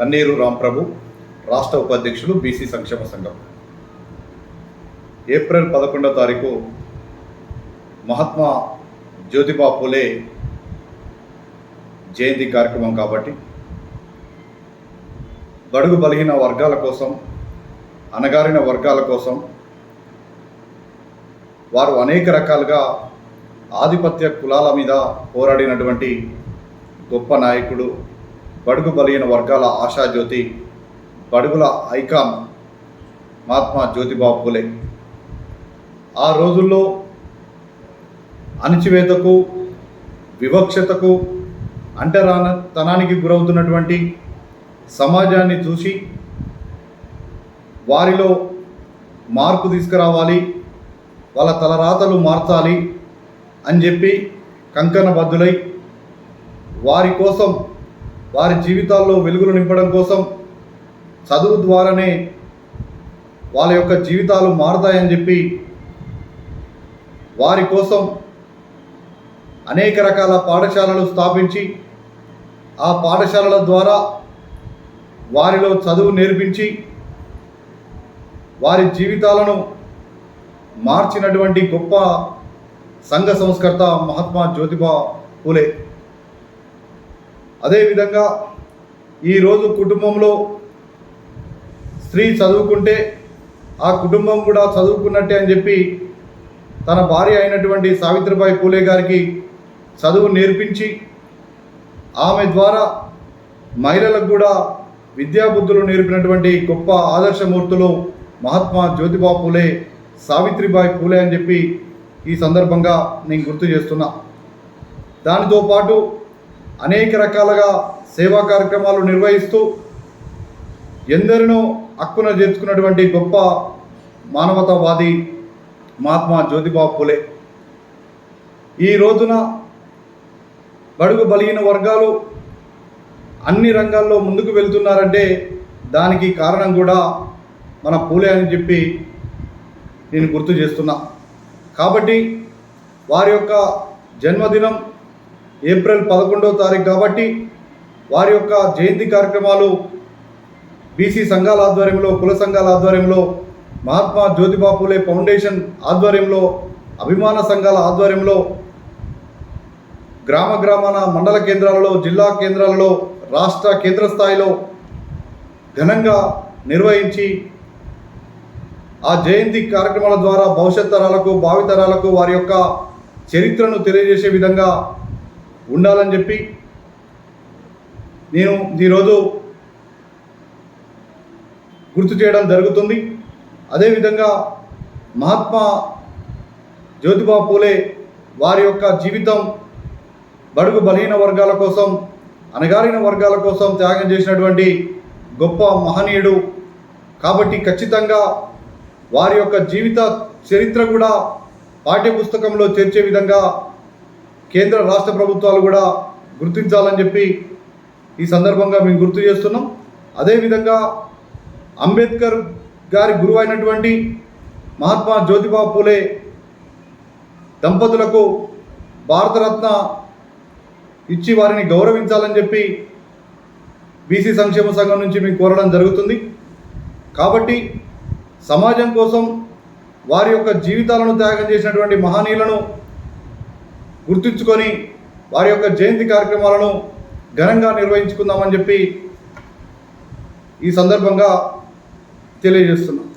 తన్నీరు రాంప్రభు రాష్ట్ర ఉపాధ్యక్షులు బీసీ సంక్షేమ సంఘం. ఏప్రిల్ పదకొండవ తారీఖు మహాత్మా జ్యోతిబా పూలే జయంతి కార్యక్రమం కాబట్టి బడుగు బలహీన వర్గాల కోసం అణగారిన వర్గాల కోసం వారు అనేక రకాలుగా ఆధిపత్య కులాల మీద పోరాడినటువంటి గొప్ప నాయకుడు బడుగు బలహీన వర్గాల ఆశాజ్యోతి బడుగుల ఐకాన్ మహాత్మా జ్యోతిబా పూలే. ఆ రోజుల్లో అణచివేతకు వివక్షతకు అంటరానతనానికి గురవుతున్నటువంటి సమాజాన్ని చూసి వారిలో మార్పు తీసుకురావాలి వాళ్ళ తలరాతలు మార్చాలి అని చెప్పి కంకణబద్ధులై వారి కోసం వారి జీవితాల్లో వెలుగులు నింపడం కోసం చదువు ద్వారానే వాళ్ళ యొక్క జీవితాలు మారుతాయని చెప్పి వారి కోసం అనేక రకాల పాఠశాలలు స్థాపించి ఆ పాఠశాలల ద్వారా వారిలో చదువు నేర్పించి వారి జీవితాలను మార్చినటువంటి గొప్ప సంఘ సంస్కర్త మహాత్మా జ్యోతిబా పూలే. అదేవిధంగా ఈరోజు కుటుంబంలో స్త్రీ చదువుకుంటే ఆ కుటుంబం కూడా చదువుకున్నట్టే అని చెప్పి తన భార్య అయినటువంటి సావిత్రిబాయి పూలే గారికి చదువు నేర్పించి ఆమె ద్వారా మహిళలకు కూడా విద్యాబుద్ధులు నేర్పినటువంటి గొప్ప ఆదర్శమూర్తులు మహాత్మా జ్యోతిబా పూలే సావిత్రిబాయి పూలే అని చెప్పి ఈ సందర్భంగా నేను గుర్తు చేస్తున్నా. దానితో పాటు అనేక రకాలుగా సేవా కార్యక్రమాలు నిర్వహిస్తూ ఎందరినో హక్కున చేర్చుకున్నటువంటి గొప్ప మానవతావాది మహాత్మా జ్యోతిబా పూలే. ఈ రోజున బడుగు బలిగిన వర్గాలు అన్ని రంగాల్లో ముందుకు వెళ్తున్నారంటే దానికి కారణం కూడా మన పూలే అని చెప్పి నేను గుర్తు చేస్తున్నా. కాబట్టి వారి యొక్క జన్మదినం ఏప్రిల్ పదకొండవ తారీఖు కాబట్టి వారి యొక్క జయంతి కార్యక్రమాలు బీసీ సంఘాల ఆధ్వర్యంలో కుల సంఘాల ఆధ్వర్యంలో మహాత్మా జ్యోతిబా పూలే ఫౌండేషన్ ఆధ్వర్యంలో అభిమాన సంఘాల ఆధ్వర్యంలో గ్రామ గ్రామాన మండల కేంద్రాలలో జిల్లా కేంద్రాలలో రాష్ట్ర కేంద్ర స్థాయిలో ఘనంగా నిర్వహించి ఆ జయంతి కార్యక్రమాల ద్వారా భవిష్యత్ తరాలకు భావితరాలకు వారి యొక్క చరిత్రను తెలియజేసే విధంగా ఉండాలని చెప్పి నేను ఈరోజు గుర్తు చేయడం జరుగుతుంది. అదేవిధంగా మహాత్మా జ్యోతిబా పూలే వారి యొక్క జీవితం బడుగు బలహీన వర్గాల కోసం అణగారిన వర్గాల కోసం త్యాగం చేసినటువంటి గొప్ప మహనీయుడు. కాబట్టి ఖచ్చితంగా వారి యొక్క జీవిత చరిత్ర కూడా పాఠ్యపుస్తకంలో చేర్చే విధంగా కేంద్ర రాష్ట్ర ప్రభుత్వాలు కూడా గుర్తించాలని చెప్పి ఈ సందర్భంగా మేము గుర్తు చేస్తున్నాం. అదేవిధంగా అంబేద్కర్ గారి గురువు అయినటువంటి మహాత్మా జ్యోతిబా పూలే దంపతులకు భారతరత్న ఇచ్చి వారిని గౌరవించాలని చెప్పి బీసీ సంక్షేమ సంఘం నుంచి మేము కోరడం జరుగుతుంది. కాబట్టి సమాజం కోసం వారి యొక్క జీవితాలను త్యాగం చేసినటువంటి మహనీయులను గుర్తుంచుకొని వారి యొక్క జయంతి కార్యక్రమాలను ఘనంగా నిర్వహించుకుందామని చెప్పి ఈ సందర్భంగా తెలియజేస్తున్నాం.